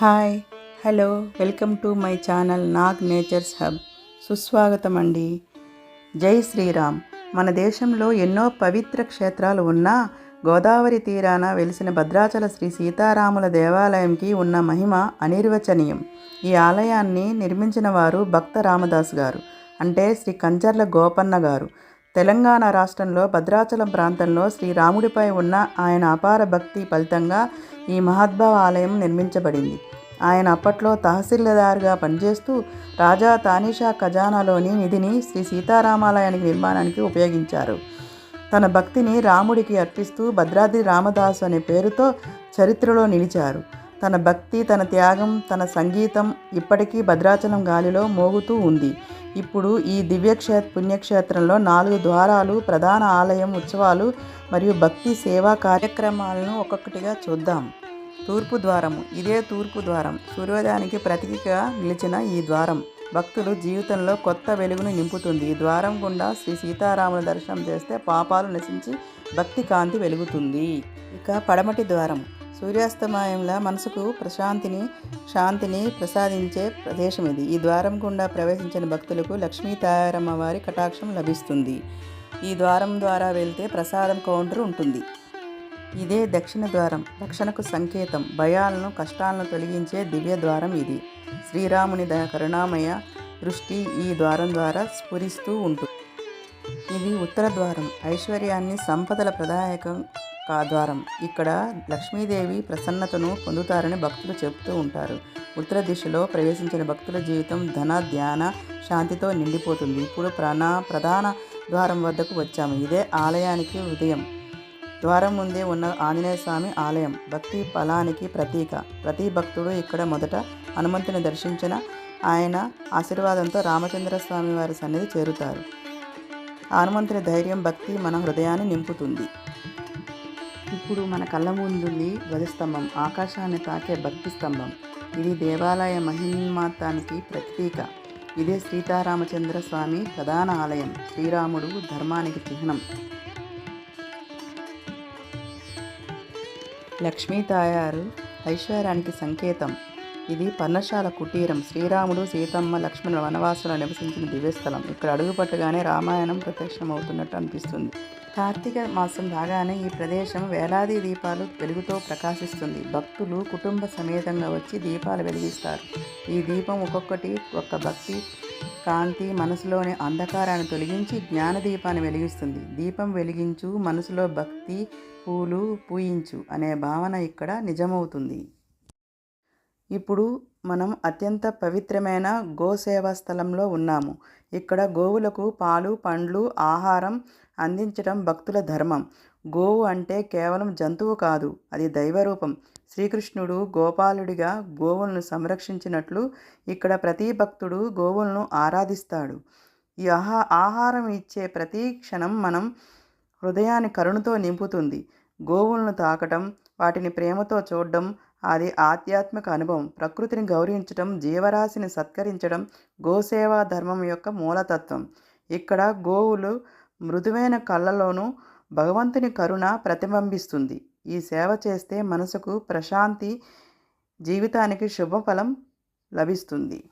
Hi hello welcome to my channel Nag natures hub. సుస్వాగతం అండి జై శ్రీరామ్. మన దేశంలో ఎన్నో పవిత్ర క్షేత్రాలు ఉన్నా గోదావరి తీరాన వెలిసిన భద్రాచల శ్రీ సీతారాముల దేవాలయంకి ఉన్న మహిమ అనిర్వచనీయం. ఈ ఆలయాన్ని నిర్మించిన వారు భక్త రామదాస్ గారు అంటే శ్రీ కంచర్ల గోపన్న గారు. తెలంగాణ రాష్ట్రంలో భద్రాచలం ప్రాంతంలో శ్రీరాముడిపై ఉన్న ఆయన అపార భక్తి ఫలితంగా ఈ మహద్భావ ఆలయం నిర్మించబడింది. ఆయన అప్పట్లో తహసీల్దార్గా పనిచేస్తూ రాజా తానిషా ఖజానాలోని నిధిని శ్రీ సీతారామాలయానికి నిర్మాణానికి ఉపయోగించారు. తన భక్తిని రాముడికి అర్పిస్తూ భద్రాద్రి రామదాసు అనే పేరుతో చరిత్రలో నిలిచారు. తన భక్తి తన త్యాగం తన సంగీతం ఇప్పటికీ భద్రాచలం గాలిలో మోగుతూ ఉంది. ఇప్పుడు ఈ దివ్యక్షే పుణ్యక్షేత్రంలో నాలుగు ద్వారాలు ప్రధాన ఆలయం ఉత్సవాలు మరియు భక్తి సేవా కార్యక్రమాలను ఒక్కొక్కటిగా చూద్దాం. తూర్పు ద్వారము ఇదే తూర్పు ద్వారం. సూర్యోదయానికి ప్రతీకగా నిలిచిన ఈ ద్వారం. భక్తులు జీవితంలో కొత్త వెలుగును నింపుతుంది. ఈ ద్వారం గుండా శ్రీ సీతారాముల దర్శనం చేస్తే పాపాలు నశించి భక్తి కాంతి వెలుగుతుంది. ఇక పడమటి ద్వారం. సూర్యాస్తమయంలా మనసుకు ప్రశాంతిని శాంతిని ప్రసాదించే ప్రదేశం ఇది. ఈ ద్వారం గుండా ప్రవేశించిన భక్తులకు లక్ష్మీ తాయారమ్మ వారి కటాక్షం లభిస్తుంది. ఈ ద్వారం ద్వారా వెళ్తే ప్రసాదం కౌంటర్ ఉంటుంది. ఇదే దక్షిణ ద్వారం. రక్షణకు సంకేతం. భయాలను కష్టాలను తొలగించే దివ్య ద్వారం ఇది. శ్రీరాముని ద కరుణామయ దృష్టి ఈ ద్వారం ద్వారా స్ఫురిస్తూ ఉంటుంది. ఇది ఉత్తర ద్వారం. ఐశ్వర్యాన్ని సంపదల ప్రదాయకం ద్వారం ఇక్కడ లక్ష్మీదేవి ప్రసన్నతను పొందుతారని భక్తులు చెబుతూ ఉంటారు. ఉత్తర దిశలో ప్రవేశించిన భక్తుల జీవితం ధన ధ్యాన శాంతితో నిండిపోతుంది. ఇప్పుడు ప్రణా ప్రధాన ద్వారం వద్దకు వచ్చాము. ఇదే ఆలయానికి హృదయం ద్వారం ముందే ఉన్న ఆంజనేయ స్వామి ఆలయం. భక్తి ఫలానికి ప్రతీక. ప్రతి భక్తుడు ఇక్కడ మొదట హనుమంతుని దర్శించిన ఆయన ఆశీర్వాదంతో రామచంద్ర స్వామి వారి సన్నిధి చేరుతారు. హనుమంతుని ధైర్యం భక్తి మన హృదయాన్ని నింపుతుంది. ఇప్పుడు మన కళ్ళ ముందుంది ధ్వజస్తంభం ఆకాశాన్ని తాకే భక్తి స్తంభం. ఇది దేవాలయ మహిమాతానికి ప్రతీక. ఇదే సీతారామచంద్ర స్వామి ప్రధాన ఆలయం. శ్రీరాముడు ధర్మానికి చిహ్నం. లక్ష్మీ తాయారు ఐశ్వర్యానికి సంకేతం. ఇది పర్ణశాల కుటీరం. శ్రీరాముడు సీతమ్మ లక్ష్మణుల వనవాసులు నివసించిన దివ్యస్థలం. ఇక్కడ అడుగుపట్టగానే రామాయణం ప్రత్యక్షమవుతున్నట్టు అనిపిస్తుంది. కార్తీక మాసం రాగానే ఈ ప్రదేశం వేలాది దీపాలు వెలుగుతో ప్రకాశిస్తుంది. భక్తులు కుటుంబ సమేతంగా వచ్చి దీపాలు వెలిగిస్తారు. ఈ దీపం ఒక్కొక్కటి ఒక్క భక్తి కాంతి మనసులోని అంధకారాన్ని తొలగించి జ్ఞాన దీపాన్ని వెలిగిస్తుంది. దీపం వెలిగించు మనసులో భక్తి పూలు పూయించు అనే భావన ఇక్కడ నిజమవుతుంది. ఇప్పుడు మనం అత్యంత పవిత్రమైన గోసేవా స్థలంలో ఉన్నాము. ఇక్కడ గోవులకు పాలు పండ్లు ఆహారం అందించడం భక్తుల ధర్మం. గోవు అంటే కేవలం జంతువు కాదు అది దైవరూపం. శ్రీకృష్ణుడు గోపాలుడిగా గోవులను సంరక్షించినట్లు ఇక్కడ ప్రతి భక్తుడు గోవులను ఆరాధిస్తాడు. ఈ ఆహా ఆహారం ఇచ్చే ప్రతి క్షణం మనం హృదయాన్ని కరుణతో నింపుతుంది. గోవులను తాకటం వాటిని ప్రేమతో చూడడం అది ఆధ్యాత్మిక అనుభవం. ప్రకృతిని గౌరవించడం జీవరాశిని సత్కరించడం గోసేవా ధర్మం యొక్క మూలతత్వం. ఇక్కడ గోవులు మృదువైన కళ్ళలోనూ భగవంతుని కరుణ ప్రతిబింబిస్తుంది. ఈ సేవ చేస్తే మనసుకు ప్రశాంతి జీవితానికి శుభఫలం లభిస్తుంది.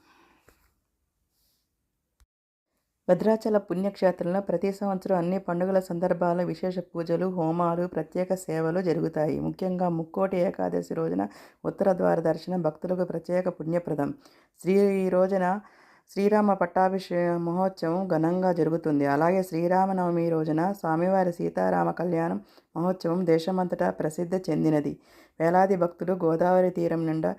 భద్రాచల పుణ్యక్షేత్రంలో ప్రతి సంవత్సరం అన్ని పండుగల సందర్భాల్లో విశేష పూజలు హోమాలు ప్రత్యేక సేవలు జరుగుతాయి. ముఖ్యంగా ముక్కోటి ఏకాదశి రోజున ఉత్తర ద్వార దర్శనం భక్తులకు ప్రత్యేక పుణ్యప్రదం. శ్రీ ఈ రోజున శ్రీరామ పట్టాభిషేక మహోత్సవం ఘనంగా జరుగుతుంది. అలాగే శ్రీరామనవమి రోజున స్వామివారి సీతారామ కళ్యాణం మహోత్సవం దేశమంతటా ప్రసిద్ధి చెందినది. వేలాది భక్తులు గోదావరి తీరం నిండా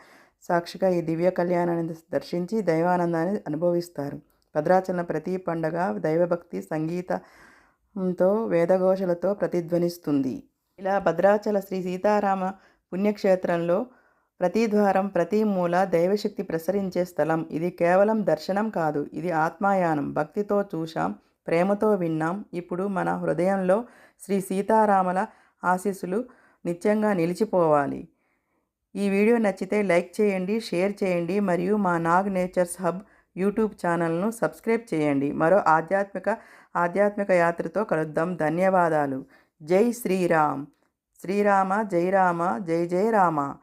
సాక్షిగా ఈ దివ్య కళ్యాణాన్ని దర్శించి దైవానందాన్ని అనుభవిస్తారు. భద్రాచలం ప్రతి పండగ దైవభక్తి సంగీతంతో వేదఘోషలతో ప్రతిధ్వనిస్తుంది. ఇలా భద్రాచల శ్రీ సీతారామ పుణ్యక్షేత్రంలో ప్రతి ద్వారం ప్రతి మూల దైవశక్తి ప్రసరించే స్థలం. ఇది కేవలం దర్శనం కాదు ఇది ఆత్మాయానం. భక్తితో చూశాం ప్రేమతో విన్నాం. ఇప్పుడు మన హృదయంలో శ్రీ సీతారామల ఆశీస్సులు నిత్యంగా నిలిచిపోవాలి. ఈ వీడియో నచ్చితే లైక్ చేయండి షేర్ చేయండి. మరియు మా నాగ్ నేచర్స్ హబ్ యూట్యూబ్ ఛానల్ను సబ్స్క్రైబ్ చేయండి. మరో ఆధ్యాత్మిక ఆధ్యాత్మిక యాత్రతో కలుద్దాం. ధన్యవాదాలు. జై శ్రీరామ్. శ్రీరామ జై రామ జై జై రామ.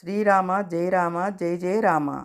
శ్రీరామ జై రామ జై జై రామ.